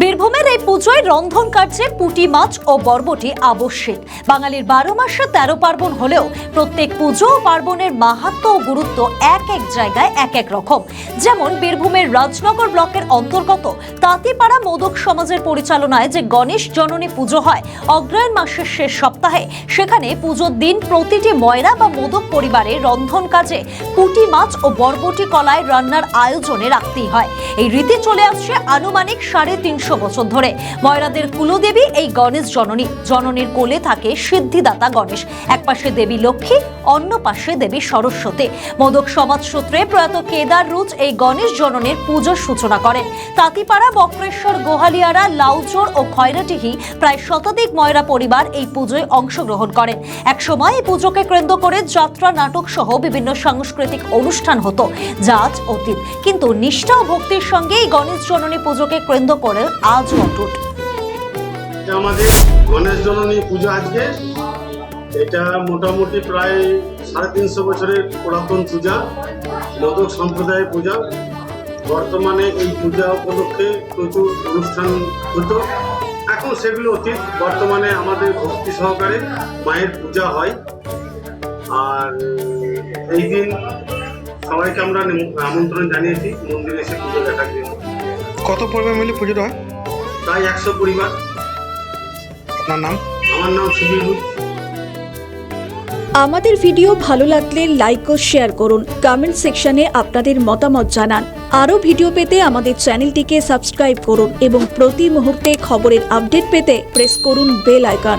বীরভূমের এই পুজোয় রন্ধন কার্যে পুঁটি মাছ ও বরবটি আবশ্যিক। বাঙালির বারো মাসে তেরো পার্বণ হলেও প্রত্যেক পুজো ও পার্বণের মাহাত্ম ও গুরুত্ব এক এক জায়গায় এক এক রকম। যেমন বীরভূমের রাজনগর ব্লকের অন্তর্গত তাঁতিপাড়া মোদক সমাজের পরিচালনায় যে গণেশ জননী পুজো হয়, অগ্রহায়ণ মাসের শেষ সপ্তাহে সেখানে পুজোর দিন প্রতিটি ময়রা বা মোদক পরিবারে রন্ধন কাজে পুঁটি মাছ ও বরবটি কলায় রান্নার আয়োজনে রাখতেই হয়। এই রীতি চলে আসছে আনুমানিক সাড়ে তিনশো বছর ধরে। ময়রাদের কুলদেবী এই গণেশ জননী। জননীর কোলে থাকে সিদ্ধিদাতা গণেশ। একপাশে দেবী লক্ষ্মী অন্য পাশে দেবী সরস্বতী। মোদক সমাজ সূত্রে প্রয়াত কেদার রুচ এই গণেশ জননীর পুজোর সূচনা করেন। তাঁতিপাড়া, বক্রেশ্বর, গোহালিয়ারা, লাউচোর ও খয়রাটিহি প্রায় শতাধিক ময়রা পরিবার এই পুজোয় অংশগ্রহণ করেন। একসময় এই পুজোকে কেন্দ্র করে যাত্রা নাটক সহ বিভিন্ন সাংস্কৃতিক অনুষ্ঠান হতো। যা আজ অতীত, কিন্তু নিষ্ঠা ও ভক্তির সঙ্গে এই গণেশ জননী পুজোকে কেন্দ্র করে আজ অটুট। আমাদের গণেশ জননী পূজা আজকে। এটা মোটামুটি প্রায় সাড়ে তিনশো বছরের পুরাতন পূজা মোদক সম্প্রদায়ের পূজা। বর্তমানে এই পূজা উপলক্ষে প্রচুর অনুষ্ঠান হতো। এখন সেগুলো অতীত, বর্তমানে আমাদের ভক্তি সহকারে মায়ের পূজা হয়। আর এই দিন সবাইকে আমরা আমন্ত্রণ জানিয়েছি, মন্দিরে এসে পুজো দেখার জন্য। কত পরিবার মিলে পুজোটা হয়? প্রায় একশো পরিবার। আপনার নাম? আমার নাম সুবীর আমাদের ভিডিও ভালো লাগলে লাইক ও শেয়ার করুন। কমেন্ট সেকশনে আপনাদের মতামত জানান। আরও ভিডিও পেতে আমাদের চ্যানেলটিকে সাবস্ক্রাইব করুন এবং প্রতি মুহূর্তে খবরের আপডেট পেতে প্রেস করুন বেল আইকন